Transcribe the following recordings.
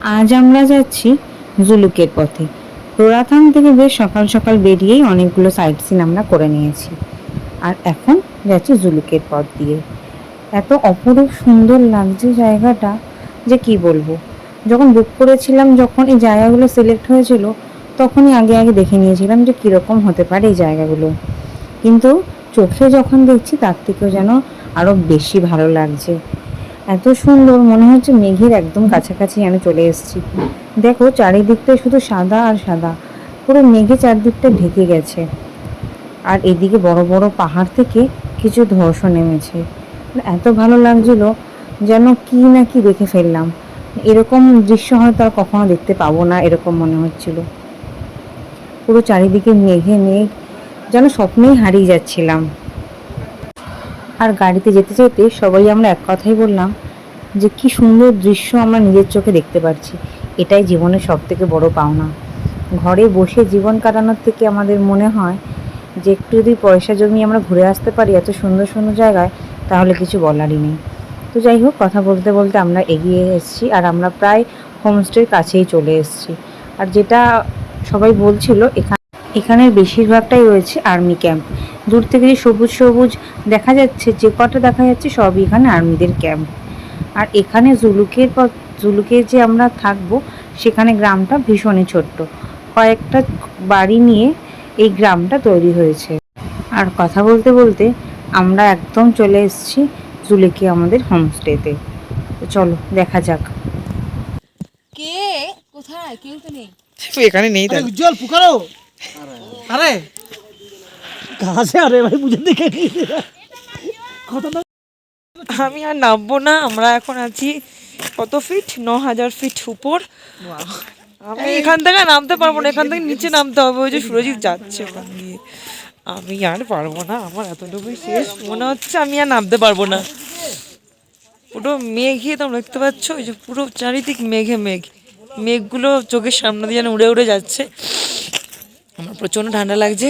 আজ আমরা যাচ্ছি জুলুকের পথে। রোরাথাম থেকে বেশ সকাল সকাল বেরিয়েই অনেকগুলো সাইট সিন আমরা করে নিয়েছি। আর এখন যাচ্ছি জুলুকের পথ দিয়ে। এত অপরূপ সুন্দর লাগছে জায়গাটা, যে কি বলব? যখন বুক করেছিলাম, যখন এই জায়গাগুলো সিলেক্ট হয়েছিল, তখনই আগে আগে দেখে নিয়েছিলাম যে কীরকম হতে পারে এই জায়গাগুলো। কিন্তু চোখে যখন দেখছি, তার থেকেও যেন আরও বেশি ভালো লাগছে। এত সুন্দর, মনে হচ্ছে মেঘের একদম কাছাকাছি আমি চলে এসেছি। দেখো চারিদিকটা শুধু সাদা আর সাদা। পুরো মেঘে চারদিকটা ঢেকে গেছে। আর এদিকে বড় বড় পাহাড় থেকে কিছু ধর্ষ নেমেছে। এত ভালো লাগছিল যেন কি না কি দেখে ফেললাম। এরকম দৃশ্য হয়তো আর কখনো দেখতে পাবো না, এরকম মনে হচ্ছিল। পুরো চারিদিকে মেঘে মেঘ, যেন স্বপ্নেই হারিয়ে যাচ্ছিলাম। আর গাড়িতে যেতে যেতে সবাই আমরা এক কথাই বললাম যে কি সুন্দর দৃশ্য আমরা নিজের চোখে দেখতে পাচ্ছি। এটাই জীবনের সব থেকে বড় পাওনা। ঘরে বসে জীবন কাটানোর থেকে আমাদের মনে হয় যে একটু যদি পয়সা জমিয়ে আমরা ঘুরে আসতে পারি এত সুন্দর সুন্দর জায়গায়, তাহলে কিছু বলারই নেই। তো যাই হোক, কথা বলতে বলতে আমরা এগিয়ে এসেছি আর আমরা প্রায় হোমস্টের কাছেই চলে এসেছি। আর যেটা সবাই বলছিল এখানে এখানের বেশিরভাগটাই রয়েছে আর্মি ক্যাম্প। দূর থেকে যে সবুজ সবুজ দেখা যাচ্ছে যে কটা দেখা যাচ্ছে সবই এখানে আর্মিদের ক্যাম্প। আর এখানে জুলুকের পর জুলুকে যে আমরা থাকব সেখানে গ্রামটা ভীষণই ছোট্ট। কয়েকটা বাড়ি নিয়ে এই গ্রামটা তৈরি হয়েছে। আর কথা বলতে বলতে আমরা একদম চলে এসেছি জুলুকি আমাদের হোমস্টেতে। চলো দেখা যাক। কে? কোথায়? কেউ তো নেই। এখানে নেই উজ্জ্বল পুকারো। আরে। कहाँ से आ रहे भाई मुझे दिखे नहीं दे रहा खतरनाक আমি আর নামবো না আমরা এখন আছি কত ফিট ন হাজার ফিট উপর আমি এখান থেকে নামতে পারবো না এখান থেকে নিচে নামতে হবে ওই যে সুরজিৎ যাচ্ছে ওখান দিয়ে আমি আর পারবো না আমার এতটুকুই শেষ মনে হচ্ছে আমি আর নামতে পারবো না পুরো মেঘে তোমরা দেখতে পাচ্ছ ওই যে পুরো চারিদিক মেঘে মেঘ মেঘগুলো চোখের সামনে দিয়ে যেন উড়ে উড়ে যাচ্ছে আমার প্রচণ্ড ঠান্ডা লাগছে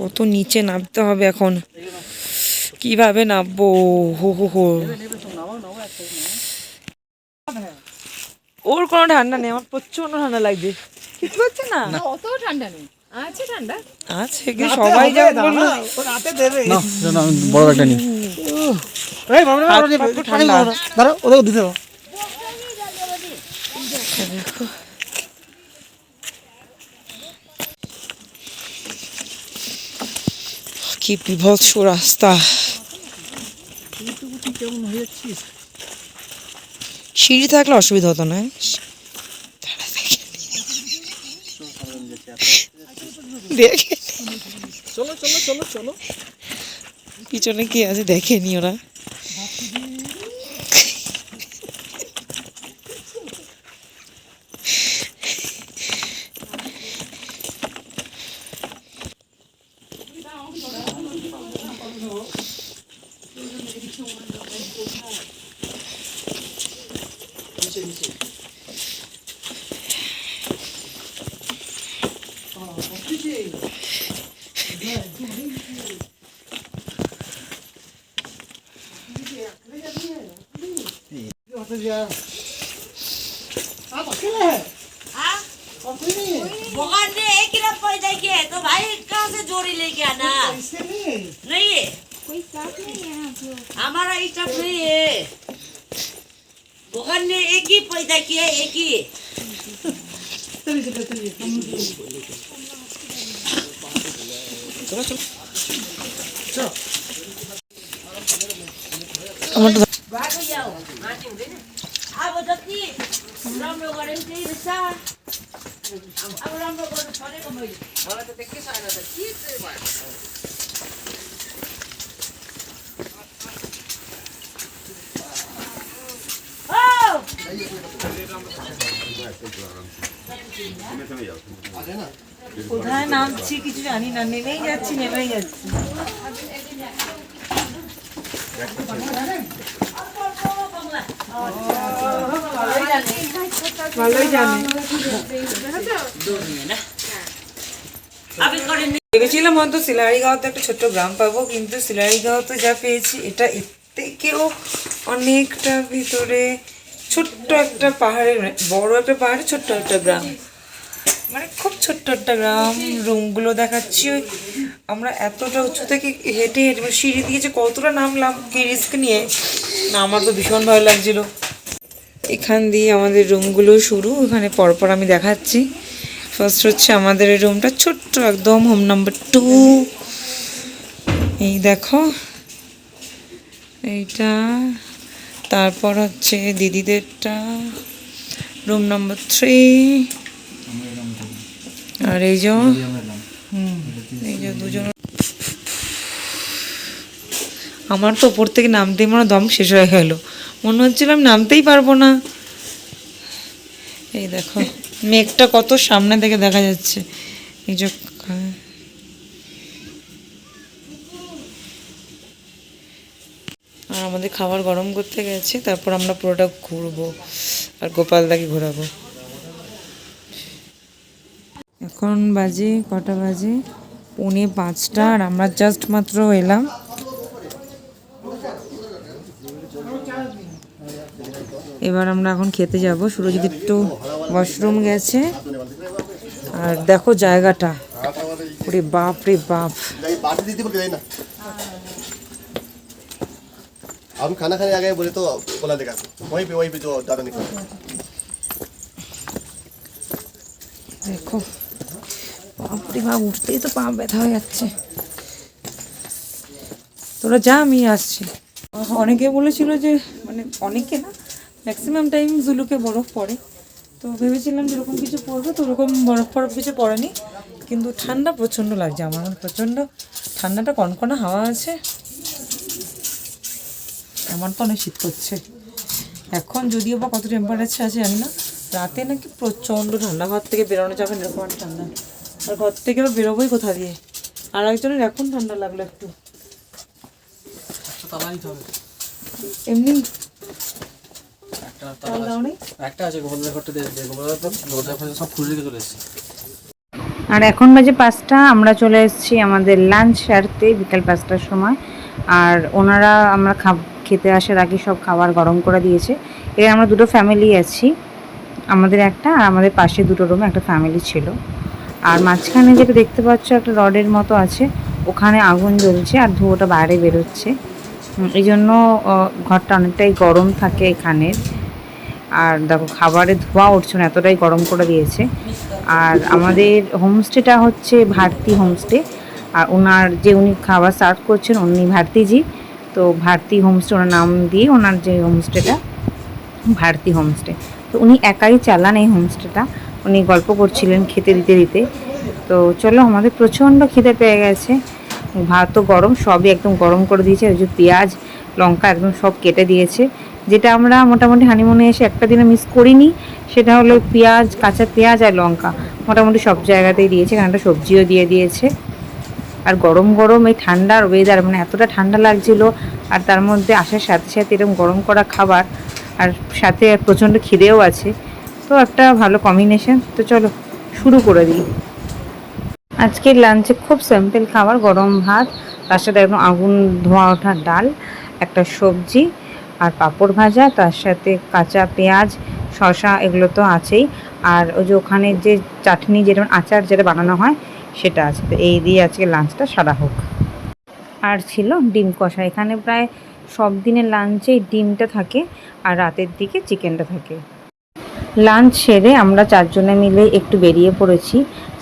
কত নিচে নামতে হবে এখন। কীভাবে নামবো? হো হো হো। ওর কোনো ঠান্ডা নেই আমার প্রচণ্ড ঠান্ডা লাগছে। কিছু হচ্ছে না? অত ঠান্ডা নেই। আছে ঠান্ডা। আছে কি সবাই যা না বড় ঠান্ডা। কি বিভৎস রাস্তা সিঁড়ি থাকলে অসুবিধা হতো না দেখে। চলো চলো চলো চলো পিছনে কি আছে দেখে নি आप अकेले हैं? और कोई नहीं है? भगवान ने एक ही किया है तो भाई कहाँ से जोड़ी लेके आना? इससे नहीं। है नहीं है। कोई साथ नहीं है यहाँ पे। हमारा स्टाफ नहीं है। भगवान ने एक ही पैदा किया है एक ही। चलिए चलिए चलिए भाग जाओ। अब जति राम्रो गऱ्यो भने त्यही रहेछ अब राम्रो गर्नु परेको मैले मलाई त देख्नै छैन त के चाहिँ भयो ओ কোথায় নামছি কিছু জানি না নেমেই যাচ্ছি নেমেই যাচ্ছি ভালোই জানে ভেবেছিলাম হয়তো সিলারিগাঁওতে একটা ছোট্ট গ্রাম পাবো, কিন্তু সিলারিগাঁওতে যা পেয়েছি, এটা এর থেকেও অনেকটা ভিতরে ছোট্ট একটা পাহাড়ের, বড় একটা পাহাড়ে ছোট্ট একটা গ্রাম। মানে খুব ছোট্ট একটা গ্রাম, রুমগুলো দেখাচ্ছি। ওই আমরা এতটা উঁচু থেকে হেঁটে হেঁটে মানে সিঁড়ি দিয়ে যে কতটা নামলাম কি রিস্ক নিয়ে, না, আমার তো ভীষণ ভয় লাগছিল। এখান দিয়ে আমাদের রুমগুলো শুরু, ওখানে পরপর আমি দেখাচ্ছি। ফার্স্ট হচ্ছে আমাদের এই রুমটা ছোট্ট একদম হোম নাম্বার টু এই দেখো, এইটা। তারপর হচ্ছে দিদিদেরটা রুম নাম্বার থ্রি আর এই যে এই যে দুজন। আমার তো ওপর থেকে নামতেই মনে দম শেষ হয়ে গেল। মনে হচ্ছিল আমি নামতেই পারব না। এই দেখো মেঘটা কত সামনে থেকে দেখা যাচ্ছে। এই যে। আর আমাদের খাবার গরম করতে গেছে তারপর আমরা পুরোটা ঘুরবো। আর গোপালদাকে ঘোরাবো। এখন বাজে কটা বাজে পৌনে পাঁচটা আর আমরা জাস্ট মাত্র এলাম এবার আমরা এখন খেতে যাব সুরজিৎ একটু ওয়াশরুম গেছে আর দেখো জায়গাটা ওরে বাপ রে বাপ बाटी दीदी बोल के ना हम खाना खाने आ गए बोले तो बोला देखा वहीं पे वहीं पे जो दादा निकला দেখো বাপরে বাপ উঠতেই তো পা ব্যথা হয়ে যাচ্ছে। তোরা যা, আমি আসছি। অনেকে বলেছিল যে মানে অনেকে না ম্যাক্সিমাম টাইম জুলুকে বরফ পড়ে। তো ভেবেছিলাম যেরকম কিছু পড়বে, তো ওরকম বরফ ফরফ কিছু পড়েনি। কিন্তু ঠান্ডা প্রচণ্ড লাগছে আমার এখন প্রচণ্ড ঠান্ডাটা কনকনা হাওয়া আছে। আমার তো অনেক শীত করছে। এখন যদিও বা কত টেম্পারেচার আছে জানি না। রাতে নাকি প্রচণ্ড ঠান্ডা, ঘর থেকে বেরোনো যাবে এরকম ঠান্ডা। আর ঘর থেকে বেরোবোই কোথা দিয়ে? আর একজনের এখন ঠান্ডা লাগল একটু। এমনি? একটা আছে। ঘরটা সব খুলে রেখে চলে এসেছে। আর এখন বাজে পাঁচটা আমরা চলে এসেছি আমাদের লাঞ্চ সারতে বিকাল পাঁচটার সময়। আর ওনারা আমরা খেতে আসার আগে সব খাবার গরম করে দিয়েছে। এর আমরা দুটো ফ্যামিলি আছি আমাদের একটা আর আমাদের পাশে দুটো রুমে একটা ফ্যামিলি ছিল। আর মাঝখানে যেটা দেখতে পাচ্ছ একটা রডের মতো আছে, ওখানে আগুন জ্বলছে আর ধুয়োটা বাইরে বেরোচ্ছে। এই জন্য ঘরটা অনেকটাই গরম থাকে এখানের আর দেখো খাবারে ধোঁয়া উঠছে না, এতটাই গরম করে দিয়েছে। আর আমাদের হোমস্টেটা হচ্ছে ভারতী হোমস্টে। আর ওনার যে উনি খাবার সার্ভ করছেন, উনি ভারতীজি। তো ভারতী হোমস্টে ওনার নাম দিয়ে ওনার যে হোমস্টেটা, ভারতী হোমস্টে। তো উনি একাই চালান এই হোমস্টেটা। উনি গল্প করছিলেন খেতে দিতে দিতে। তো চলো, আমাদের প্রচণ্ড খিদে পেয়ে গেছে। ভাত তো গরম, সবই একদম গরম করে দিয়েছে। ওই যে পেঁয়াজ, লঙ্কা একদম সব কেটে দিয়েছে। যেটা আমরা মোটামুটি হানিমুনে এসে একটা দিনে মিস করিনি, সেটা হলো পেঁয়াজ, কাঁচা পেঁয়াজ আর লঙ্কা। মোটামুটি সব জায়গাতেই দিয়েছে এখানে একটা সবজিও দিয়ে দিয়েছে। আর গরম গরম এই ঠান্ডার ওয়েদার মানে এতটা ঠান্ডা লাগছিল, আর তার মধ্যে আসার সাথে সাথে এরকম গরম করা খাবার, আর সাথে প্রচণ্ড খিদেও আছে। তো একটা ভালো কম্বিনেশন তো চলো শুরু করে দিই। আজকের লাঞ্চে খুব সিম্পল খাবার, গরম ভাত, তার সাথে একদম আগুন ধোঁয়া ওঠা ডাল, একটা সবজি আর পাঁপড় ভাজা, তার সাথে কাঁচা পেঁয়াজ, শসা, এগুলো তো আছেই। আর ওই যে ওখানে যে চাটনি যেটা আচার যেটা বানানো হয়, সেটা আছে। তো এই দিয়ে আজকে লাঞ্চটা সারা হোক। আর ছিল ডিম কষা। এখানে প্রায় সব দিনের লাঞ্চেই ডিমটা থাকে আর রাতের দিকে চিকেনটা থাকে। লাঞ্চ সেরে আমরা চারজনে মিলে একটু বেরিয়ে পড়েছি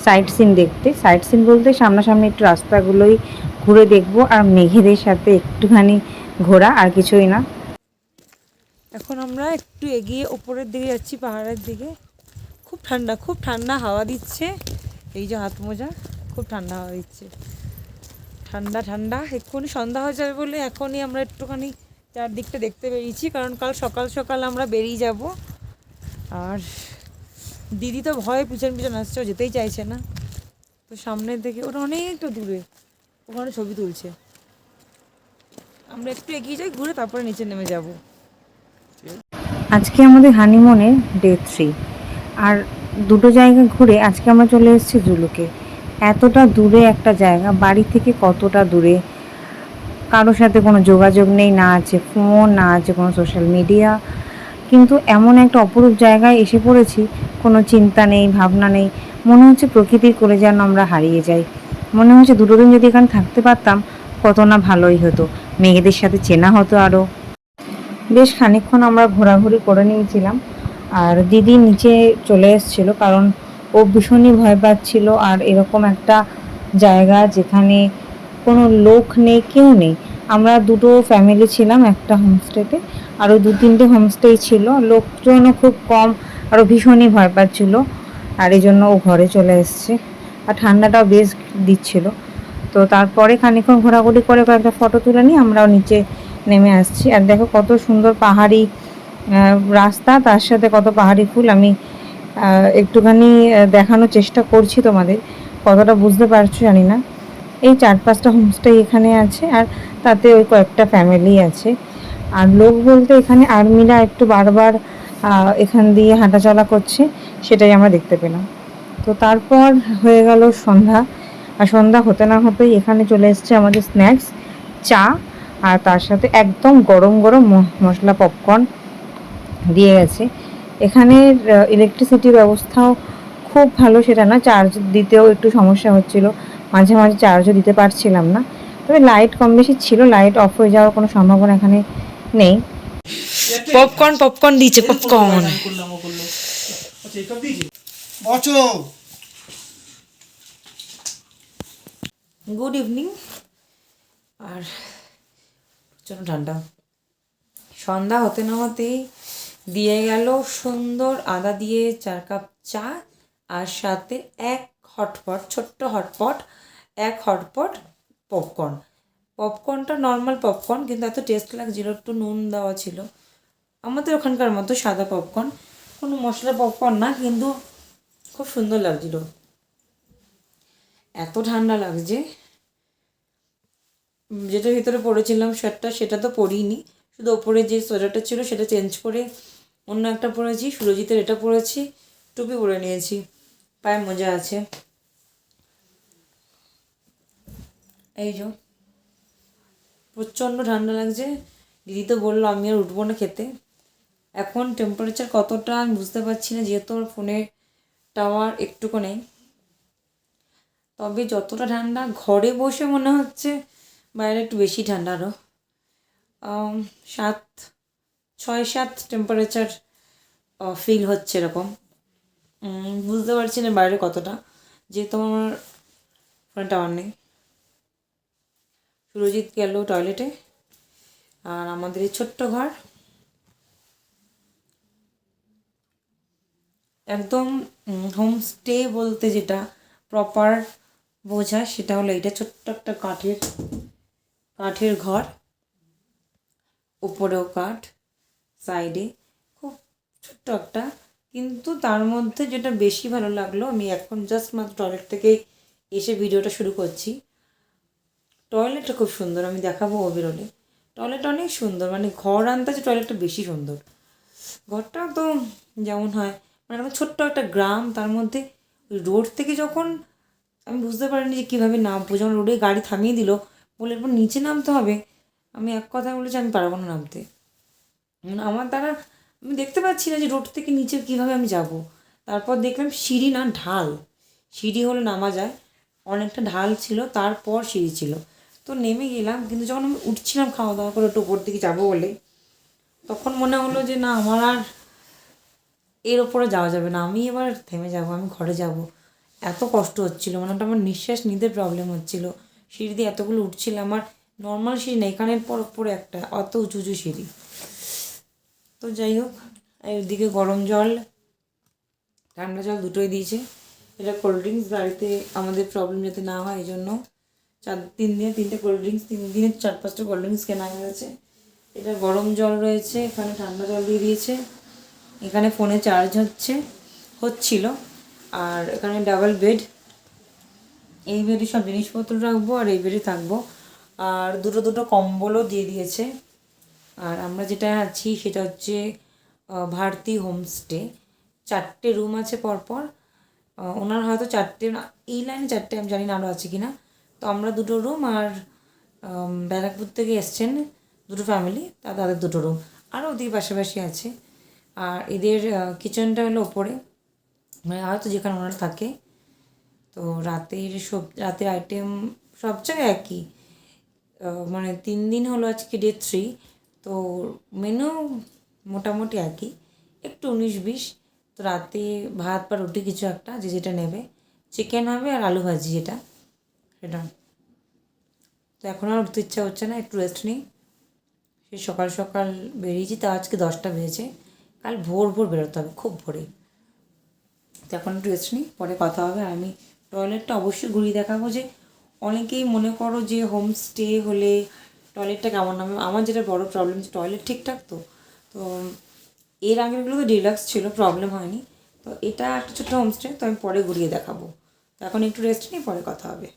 সাইট সিন দেখতে। সাইট সিন বলতে সামনাসামনি একটু রাস্তাগুলোই ঘুরে দেখব আর মেঘেদের সাথে একটুখানি ঘোরা আর কিছুই না। এখন আমরা একটু এগিয়ে ওপরের দিকে যাচ্ছি, পাহাড়ের দিকে। খুব ঠান্ডা খুব ঠান্ডা হাওয়া দিচ্ছে। এই যে হাত মোজা, খুব ঠান্ডা হাওয়া দিচ্ছে। ঠান্ডা ঠান্ডা, এক্ষুনি সন্ধ্যা হয়ে যাবে বলে এখনই আমরা একটুখানি চারদিকটা দেখতে বেরিয়েছি, কারণ কাল সকাল সকাল আমরা বেরিয়ে যাব। আর দিদি তো ভয়ে পিছন পিছন আসছে যেতেই চাইছে না। তো সামনে থেকে ওটা অনেকটা দূরে, ওখানে ছবি তুলছে। আমরা একটু এগিয়ে যাই, ঘুরে তারপরে নিচে নেমে যাব। আজকে আমাদের হানিমুনের ডে থ্রি আর দুটো জায়গা ঘুরে আজকে আমরা চলে এসেছি জুলুকে। এতটা দূরে একটা জায়গা, বাড়ি থেকে কতটা দূরে? কারোর সাথে কোনো যোগাযোগ নেই, না আছে ফোন না আছে কোনো সোশ্যাল মিডিয়া কিন্তু এমন একটা অপরূপ জায়গায় এসে পড়েছি, কোনো চিন্তা নেই, ভাবনা নেই। মনে হচ্ছে প্রকৃতির করে যেন আমরা হারিয়ে যাই। মনে হচ্ছে দুটো দিন যদি এখানে থাকতে পারতাম, কত না ভালোই হতো। মেয়েদের সাথে চেনা হতো আরও বেশ খানিকক্ষণ আমরা ঘোরাঘুরি করে নিয়েছিলাম। আর দিদি নিচে চলে এসেছিল কারণ ও ভীষণই ভয় পাচ্ছিল। আর এরকম একটা জায়গা যেখানে কোনো লোক নেই, কেউ নেই। আমরা দুটো ফ্যামিলি ছিলাম, একটা হোমস্টেতে আরও দু তিনটে হোমস্টেই ছিল। লোকজনও খুব কম, আরও ভীষণই ভয় পাচ্ছিল, আর এই জন্য ও ঘরে চলে এসছে। আর ঠান্ডাটাও বেশ দিচ্ছিল। তো তারপরে খানিকক্ষণ ঘোরাঘুরি করে কয়েকটা ফটো তুলে নিই আমরাও নিচে নেমে আসছি। আর দেখো কত সুন্দর পাহাড়ি রাস্তা, তার সাথে কত পাহাড়ি ফুল। আমি একটুখানি দেখানোর চেষ্টা করছি তোমাদের। কতটা বুঝতে পারছ জানি না। এই চার পাঁচটা হোমস্টে এখানে আছে আর তাতে ওই কয়েকটা ফ্যামিলি আছে। আর লোক বলতে এখানে আর্মিরা একটু বারবার এখান দিয়ে হাঁটাচলা করছে, সেটাই আমরা দেখতে পেলাম। তো তারপর হয়ে গেল সন্ধ্যা। আর সন্ধ্যা হতে না হতেই এখানে চলে এসছে আমাদের স্ন্যাক্স চা, আর তার সাথে একদম গরম গরম মশলা পপকর্ন দিয়ে গেছে। এখানে ইলেকট্রিসিটির ব্যবস্থাও খুব ভালো, সেটা না চার্জ দিতেও একটু সমস্যা হচ্ছিল। মাঝে মাঝে চার্জও দিতে পারছিলাম না। তবে লাইট কম বেশি ছিল লাইট অফ হয়ে যাওয়ার কোনো সম্ভাবনা এখানে নেই। পপকর্ন পপকর্ন দিয়েছে পপকর্ন আচ্ছা গুড ইভিনিং আর প্রচণ্ড ঠান্ডা। সন্ধ্যা হতে না হতেই দিয়ে গেল সুন্দর আদা দিয়ে চার কাপ চা। আর সাথে এক হটপট, ছোট্ট হটপট, এক হটপট পপকর্ন পপকর্নটা নর্মাল পপকর্ন কিন্তু এত টেস্ট লাগছিল একটু নুন দেওয়া ছিল। আমাদের ওখানকার মতো সাদা পপকর্ন কোনো মশলা পপকর্ন না, কিন্তু খুব সুন্দর লাগছিল। এত ঠান্ডা লাগছে যেটা ভিতরে পরেছিলাম শার্টটা সেটা তো পরিনি শুধু ওপরে যে সোয়েটারটা ছিল, সেটা চেঞ্জ করে অন্য একটা পরেছি, সুরজিতের এটা পরেছি, টুপি পরে নিয়েছি। পায়ে মজা আছে। এই যো, প্রচণ্ড ঠান্ডা লাগছে। দিদি তো বলল, আমি আর উঠবো না খেতে। এখন টেম্পারেচার কতটা আমি বুঝতে পারছি না, যেহেতু আমার ফোনের টাওয়ার একটুকু নেই। তবে যতটা ঠান্ডা, ঘরে বসে মনে হচ্ছে বাইরে একটু বেশি ঠান্ডা আরও সাত, ছয় সাত টেম্পারেচার ফিল হচ্ছে এরকম। বুঝতে পারছি না বাইরে কতটা, যেহেতু আমার টাওয়ার নেই। সুরজিৎ গেল টয়লেটে আর আমাদের এই ছোট্ট ঘর। একদম হোমস্টে বলতে যেটা প্রপার বোঝা, সেটা হলো এটা ছোট্ট একটা কাঠের কাঠের ঘর। উপরেও কাঠ সাইডে খুব ছোট্ট একটা কিন্তু তার মধ্যে যেটা বেশি ভালো লাগল, আমি এখন জাস্ট মাত্র টয়লেট থেকে এসে ভিডিওটা শুরু করছি। টয়লেটটা খুব সুন্দর, আমি দেখাবো ও বেরোলে টয়লেট অনেক সুন্দর মানে ঘর আনতেছে টয়লেটটা বেশি সুন্দর। ঘরটা তো যেমন হয় মানে আমার ছোট্ট একটা গ্রাম, তার মধ্যে রোড থেকে যখন আমি বুঝতে পারিনি যে কীভাবে নামবো, যখন রোডে গাড়ি থামিয়ে দিল, বলে এরপর নিচে নামতে হবে। আমি এক কথা বলেছি, আমি পারব না নামতে। মানে আমার দ্বারা আমি দেখতে পাচ্ছি না যে রোড থেকে নিচে কীভাবে আমি যাব। তারপর দেখলাম সিঁড়ি না, ঢাল। সিঁড়ি হলে নামা যায়। অনেকটা ঢাল ছিল, তারপর সিঁড়ি ছিল। তো নেমে গেলাম, কিন্তু যখন আমি উঠছিলাম খাওয়া দাওয়া করে একটু উপর দিকে যাব বলে, তখন মনে হলো যে না, আমার আর এর ওপরে যাওয়া যাবে না। আমি এবার থেমে যাব, আমি ঘরে যাব। এত কষ্ট হচ্ছিল মানে আমার নিঃশ্বাস নিতে প্রবলেম হচ্ছিল। সিঁড়ি দিয়ে এতগুলো উঠছিল আমার নর্মাল সিঁড়ি না এখানের পর উপরে একটা, অত উঁচু উঁচু সিঁড়ি। তো যাই হোক এদিকে গরম জল, ঠান্ডা জল দুটোই দিয়েছে। এটা কোল্ড ড্রিঙ্কস বাড়িতে আমাদের প্রবলেম যাতে না হয় এই জন্য চার, তিন দিনে তিনটে কোল্ড ড্রিঙ্কস তিন দিনে চার, পাঁচটা কোল্ড ড্রিঙ্কস কেনা গেছে। এটা গরম জল রয়েছে, এখানে ঠান্ডা জল দিয়ে দিয়েছে। এখানে ফোনে চার্জ হচ্ছে, হচ্ছিল। আর এখানে ডাবল বেড এই বেডে সব জিনিসপত্র রাখব আর এই বেডে থাকব। আর দুটো দুটো কম্বলও দিয়ে দিয়েছে। আর আমরা যেটা আছি সেটা হচ্ছে ভারতী হোমস্টে। চারটে রুম আছে পরপর। ওনার হয়তো চারটে এই লাইনে চারটে, আমি জানি না আরও আছে কি না তো আমরা দুটো রুম আর ব্যারাকপুর থেকে এসছেন দুটো ফ্যামিলি তা তাদের দুটো রুম। আরও ওদিকে পাশাপাশি আছে। আর এদের কিচেনটা হলো ওপরে। মানে হয়তো যেখানে ওনারা থাকে। তো রাতের সব, রাতের আইটেম সব জায়গায় একই। মানে তিন দিন হলো আজকে ডে থ্রি তো মেনু মোটামুটি একই। একটু উনিশ, বিশ। তো রাতে ভাত বা রুটি কিছু একটা, যে যেটা নেবে। চিকেন হবে আর আলু ভাজি যেটা। সেটা। তো এখন আর উঠতে ইচ্ছা হচ্ছে না, একটু রেস্ট নিই। সেই সকাল সকাল বেরিয়েছি তা আজকে দশটা বেজেছে। কাল ভোর ভোর বেরোতে হবে, খুব ভোরে। তো এখন একটু রেস্ট নিই, পরে কথা হবে। আর আমি টয়লেটটা অবশ্যই ঘুরিয়ে দেখাবো যে, অনেকেই মনে করো যে হোমস্টে হলে টয়লেটটা কেমন নামে আমার যেটা বড় প্রবলেম টয়লেট ঠিকঠাক তো। তো এর আগেরগুলো তো ডিলাক্স ছিল প্রবলেম হয়নি। তো এটা একটা ছোট্ট হোমস্টে তো আমি পরে ঘুরিয়ে দেখাবো। তো এখন একটু রেস্ট নিয়ে পরে কথা হবে।